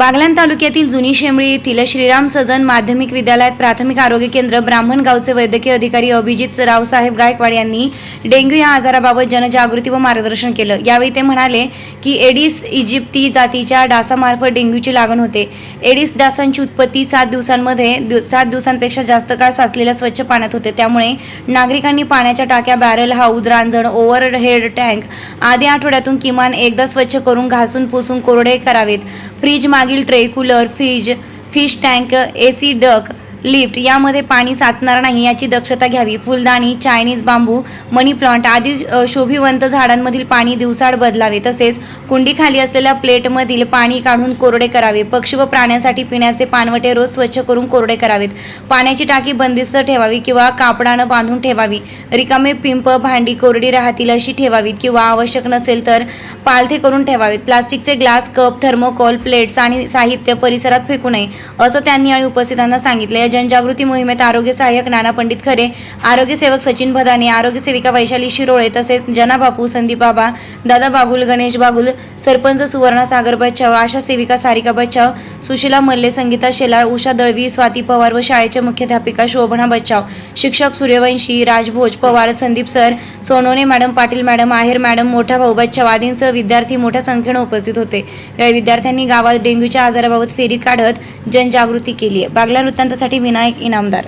बागलान तालुक्यातील जुनी शेंबळी येथील श्रीराम सजन माध्यमिक विद्यालयात प्राथमिक आरोग्य केंद्र ब्राह्मण गावचे वैद्यकीय अधिकारी अभिजित रावसाहेब गायकवाड यांनी डेंग्यू या आजाराबाबत जनजागृती व मार्गदर्शन केलं. यावेळी ते म्हणाले की एडिस इजिप्ती जातीच्या डासामार्फत डेंग्यूची लागण होते. एडिस डासांची उत्पत्ती सात दिवसांमध्ये दिव- सात दिवसांपेक्षा जास्त काळ साचलेल्या स्वच्छ पाण्यात होते. त्यामुळे नागरिकांनी पाण्याच्या टाक्या बॅरल हाऊद रांजण ओव्हर हेड टँक आधी आठवड्यातून किमान एकदा स्वच्छ करून घासून पुसून कोरडे करावेत. फ्रीज मागील tray cooler fridge fish tank A C duct lift यामध्ये पाणी साचणार नाही याची दक्षता घ्यावी. फुलदाणी चायनीज बांबू मनी प्लांट आदी शोभिवंत झाडांमधील पाणी दिवसाड बदलावे. तसेच कुंडीखाली असलेल्या प्लेटमधील पाणी काढून कोरडे करावे. पक्षी व प्राण्यांसाठी पिण्याचे पानवटे रोज स्वच्छ करून कोरडे करावेत. पाण्याची टाकी बंदिस्त ठेवावी किंवा कापडानं बांधून ठेवावी. रिकामे पिंप भांडी कोरडी राहतील अशी ठेवावीत किंवा आवश्यक नसेल तर पालथे करून ठेवावेत. प्लास्टिकचे ग्लास कप थर्मोकॉल प्लेट्स आणि साहित्य परिसरात फेकू नये असं त्यांनी आणि उपस्थितांना सांगितलं. जनजागृती मोहिमेत आरोग्य सहाय्यक नाना पंडित खरे आरोग्य सेवक सचिन भदाने आरोग्य सेविका वैशाली शिरोळे तसेच जना बापू संदीप बाबा दादा बागुल गणेश बागुल सरपंच सुवर्णा सागर बच्चाव आशा सेविका सारिका बच्चाव सुशीला मल्ले संगीता शेलार उषा दळवी स्वाती पवार व शाळेच्या मुख्याध्यापिका शोभना बच्चाव. शिक्षक Suryavanshi Rajbhoj Pawar Sandeep sir Sonone madam Patil madam Aher madam मोठा भाऊ बच्चाव आदींसह विद्यार्थी मोठ्या संख्येनं उपस्थित होते. यावेळी विद्यार्थ्यांनी गावात डेंग्यूच्या आजाराबाबत फेरी काढत जनजागृती केली आहे. बागला वृत्तांतासाठी विनायक इनामदार.